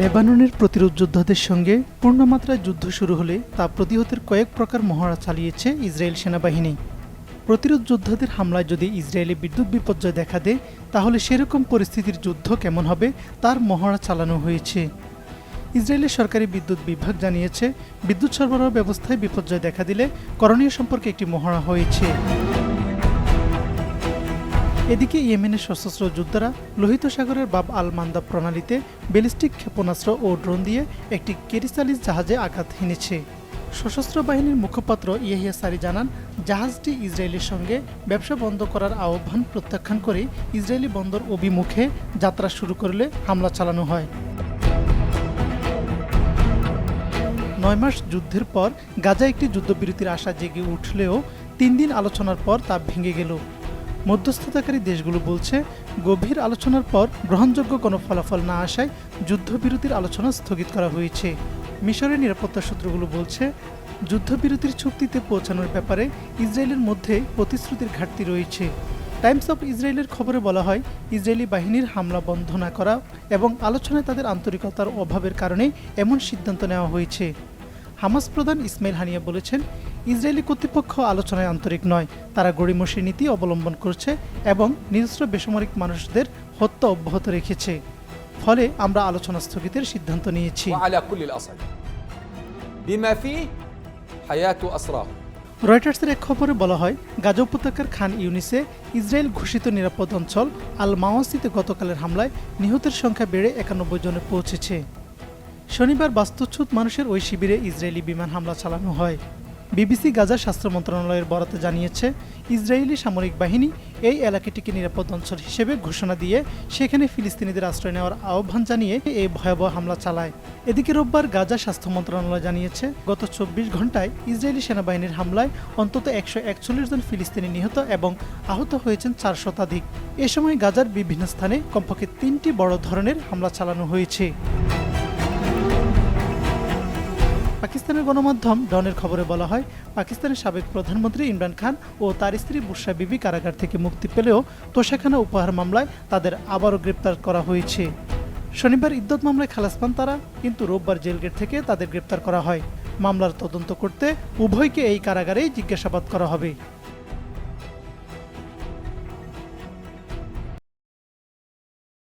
লেবাননের প্রতিরোধ যোদ্ধাদের সঙ্গে পূর্ণমাত্রায় যুদ্ধ শুরু হলে তা প্রতিহতের কয়েক প্রকার মহড়া চালিয়েছে ইসরায়েল সেনাবাহিনী। প্রতিরোধ যোদ্ধাদের হামলায় যদি ইসরায়েলে বিদ্যুৎ বিপর্যয় দেখা দেয়, তাহলে সেরকম পরিস্থিতির যুদ্ধ কেমন হবে তার মহড়া চালানো হয়েছে। ইসরায়েলের সরকারি বিদ্যুৎ বিভাগ জানিয়েছে, বিদ্যুৎ সরবরাহ ব্যবস্থায় বিপর্যয় দেখা দিলে করণীয় সম্পর্কে একটি মহড়া হয়েছে। এদিকে ইয়েমেনের সশস্ত্র যোদ্ধারা লোহিত সাগরের বাব আল মান্দা প্রণালীতে ব্যালিস্টিক ক্ষেপণাস্ত্র ও ড্রোন দিয়ে একটি কেরিসালিস জাহাজে আঘাত হেনেছে। সশস্ত্র বাহিনীর মুখপাত্র ইয়াহিয়া সারি জানান, জাহাজটি ইসরায়েলের সঙ্গে ব্যবসা বন্ধ করার আহ্বান প্রত্যাখ্যান করে ইসরায়েলি বন্দর অভিমুখে যাত্রা শুরু করলে হামলা চালানো হয়। নয় মাস যুদ্ধের পর গাজা একটি যুদ্ধবিরতির আশা জেগে উঠলেও তিন দিন আলোচনার পর তা ভেঙে গেল। মধ্যস্থতাকারী দেশগুলো বলছে, গভীর আলোচনার পর গ্রহণযোগ্য কোনো ফলাফল না আসায় যুদ্ধবিরতির আলোচনা স্থগিত করা হয়েছে। মিশরের নিরাপত্তা সূত্রগুলো বলছে, যুদ্ধবিরতির চুক্তিতে পৌঁছানোর ব্যাপারে ইসরায়েলের মধ্যে প্রতিশ্রুতির ঘাটতি রয়েছে। টাইমস অফ ইসরায়েলের খবরে বলা হয়, ইসরায়েলি বাহিনীর হামলা বন্ধ না করা এবং আলোচনায় তাদের আন্তরিকতার অভাবের কারণে এমন সিদ্ধান্ত নেওয়া হয়েছে। হামাস প্রধান ইসমাইল হানিয়া বলেছেন ইসরায়েলি কর্তৃপক্ষ আলোচনায় আন্তরিক নয় তারা গড়িমসি নীতি অবলম্বন করছে এবং নিরস্ত্র বেসামরিক মানুষদের হত্যা অব্যাহত রেখেছে। ফলে আমরা আলোচনা স্থগিতের সিদ্ধান্ত নিয়েছি। রয়টার্সের এক খবরে বলা হয় গাজা উপত্যকার খান ইউনিসে ইসরায়েল ঘোষিত নিরাপদ অঞ্চল আল মাওয়াসিতে গতকালের হামলায় নিহতের সংখ্যা বেড়ে একানব্বই জনে পৌঁছেছে। শনিবার বাস্তুচ্যুত মানুষের ওই শিবিরে ইসরায়েলি বিমান হামলা চালানো হয়। বিবিসি গাজা স্বাস্থ্য মন্ত্রণালয়ের বরাতে জানিয়েছে, ইসরায়েলি সামরিক বাহিনী এই এলাকাটিকে নিরাপদ অঞ্চল হিসেবে ঘোষণা দিয়ে সেখানে ফিলিস্তিনিদের আশ্রয় নেওয়ার আহ্বান জানিয়ে এই ভয়াবহ হামলা চালায়। এদিকে রোববার গাজা স্বাস্থ্য মন্ত্রণালয় জানিয়েছে, গত চব্বিশ ঘন্টায় ইসরায়েলি সেনাবাহিনীর হামলায় অন্তত একশো একচল্লিশ জন ফিলিস্তিনি নিহত এবং আহত হয়েছেন চার শতাধিক। এ সময় গাজার বিভিন্ন স্থানে কমপক্ষে তিনটি বড় ধরনের হামলা চালানো হয়েছে। পাকিস্তানের গণমাধ্যম ডনের খবরে বলা হয়, পাকিস্তানের সাবেক প্রধানমন্ত্রী ইমরান খান ও তার স্ত্রী বুশরা বিবি কারাগার থেকে মুক্তি পেলেও তোষাখানা উপহার মামলায় তাদের আবারও গ্রেপ্তার করা হয়েছে। শনিবার ইদ্যত মামলায় খালাস পান তারা, কিন্তু রোববার জেলগেট থেকে তাদের গ্রেপ্তার করা হয়। মামলার তদন্ত করতে উভয়কে এই কারাগারেই জিজ্ঞাসাবাদ করা হবে।